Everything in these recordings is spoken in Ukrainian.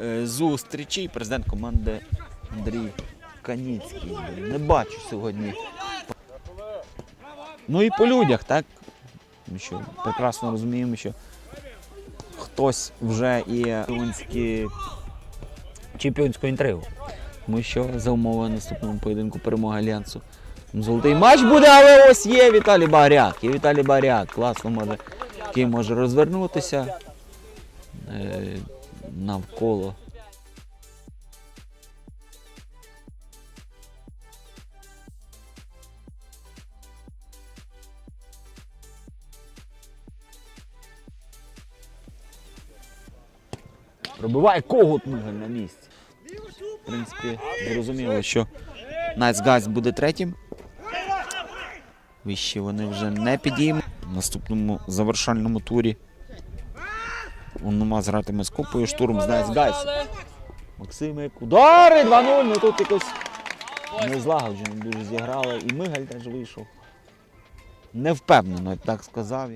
е, зустрічі. Президент команди Андрій Каніцький. Не бачу сьогодні. Ну і по людях, так? Ми що прекрасно розуміємо, що хтось вже і чемпіонські чемпіонську інтригу. Тому що за умови наступному поєдинку перемога Альянсу. Золотий матч буде, але ось є Віталій Багряк. Є Віталій Багряк. Класно може, який може розвернутися е, навколо. Пробиває когут Мигель на місці. В принципі, зрозуміло, що Найтсгайз буде третім. Вище вони вже не підіймуть. В наступному завершальному турі Унумаз гратиме з купою, штурм з Гайс. Максимик. Удари 2-0. Ну тут якось не злагоджено дуже зіграли. І Мигаль теж вийшов. Невпевнено, я б так сказав.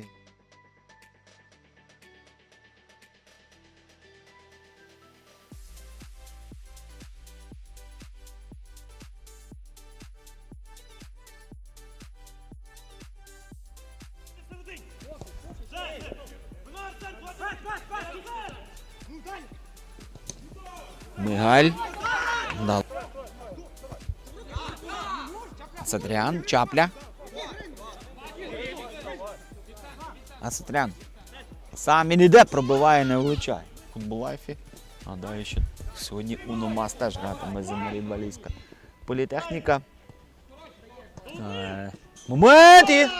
Мигаль. Дал. Сатрян, чапля. А Сатрян. Сам він іде, пробиває, не влучає. Футболайфі. Гадаю, що сьогодні Уномас теж гратиме за Марібалійська. Політехніка. Е, Момент!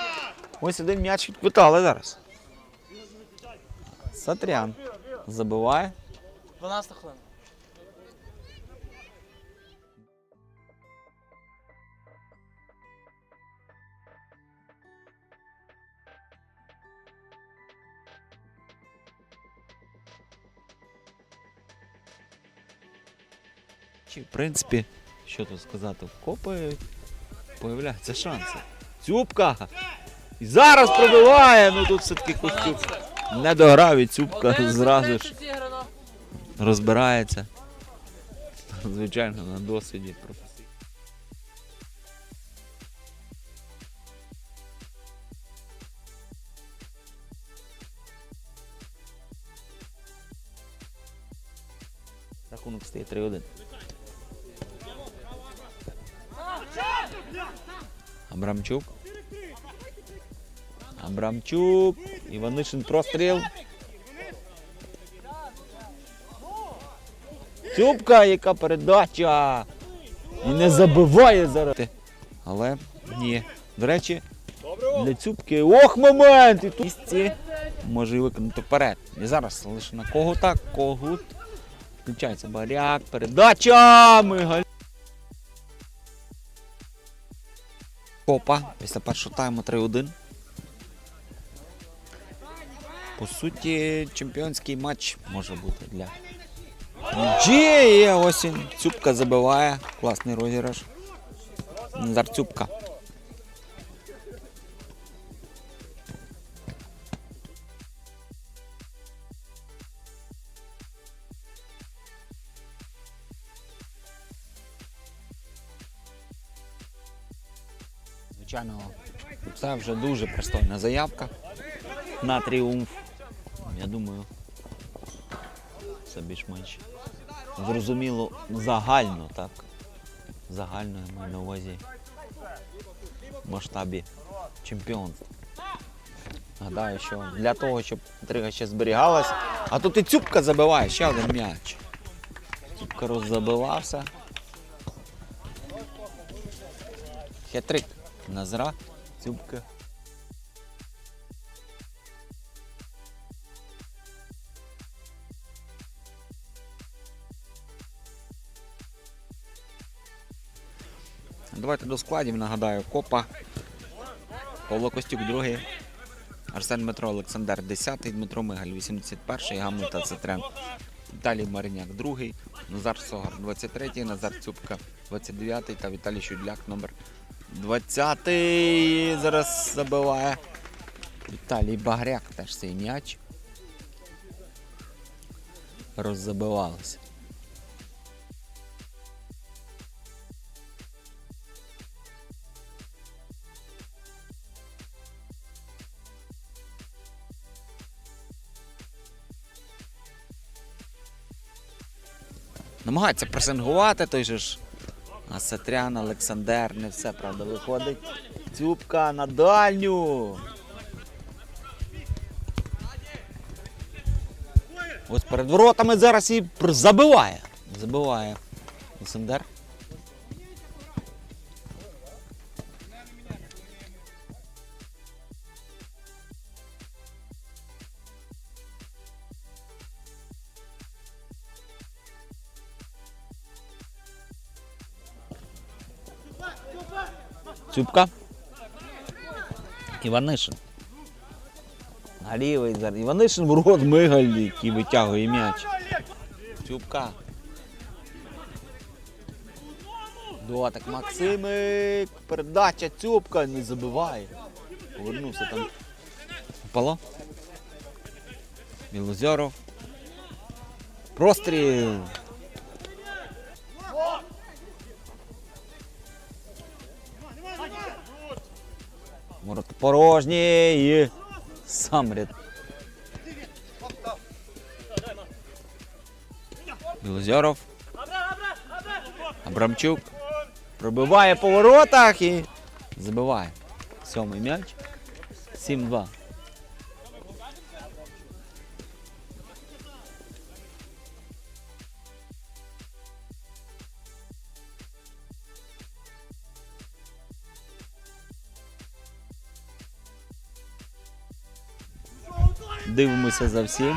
Ось один м'яч відквитали зараз. Сатрян забиває. 12 хвилин. Чи, в принципі, що тут сказати, в копи появляються шанси. Цюбка! І зараз пробиває, ну тут все-таки Костюк не дограв і Цюбка зразу ж розбирається. Звичайно, на досвіді професійно. Рахунок стає 3-1. Абрамчук. Абрамчук. Іванишин простріл. Цюбка, яка передача. І не забиває зараз. Але ні. До речі, для Цюбки. Ох, момент! І тут може і виконати вперед. І зараз лише на кого так, когут. Включається баряк, передача! Мигаль. Копа. Після першого тайму 3-1. По суті, чемпіонський матч може бути для Джі, осінь. Цюпка забиває. Класний розіграш. Назар Цюбка. Звичайно, це вже дуже пристойна заявка на тріумф. Я думаю, це більш-менш зрозуміло загально, так? Загально я маю на увазі в масштабі чемпіонства. Гадаю, що для того, щоб інтрига ще зберігалась. А тут і Цюбка забиває ще один м'яч. Цюбка роззабивався. Хетрик. Назра. Цюбка. Давайте до складів нагадаю. Копа. Павло Костюк, другий. Арсен Дмитро Олександр 10, Дмитро Мигаль 81, Гамлета Цетрен. Віталій Мариняк, другий, Назар Согар 23, Назар Цюбка 29 та Віталій Щудляк номер 20-й зараз забиває. Віталій Багряк теж цей м'яч. Роззабивалося. Намагається пресингувати той же ж Асатрян, Олександр, не все, правда, виходить. Цюбка на дальню. Ось перед воротами зараз і забиває. Забиває Олександр. Цюбка. Іванишин. На лівий зараз. Іванишин в рот Мигаль, який витягує м'яч. Цюбка. Дотик Максимик. Передача Цюбка не забиває. Повернувся там. Пало. Білозеров. Простріл. Ворота порожні сам ряд. Білозеров. Абрамчук. Пробиває по воротах і забиває. Сьомий м'яч. 7-2. Дивимося за всім.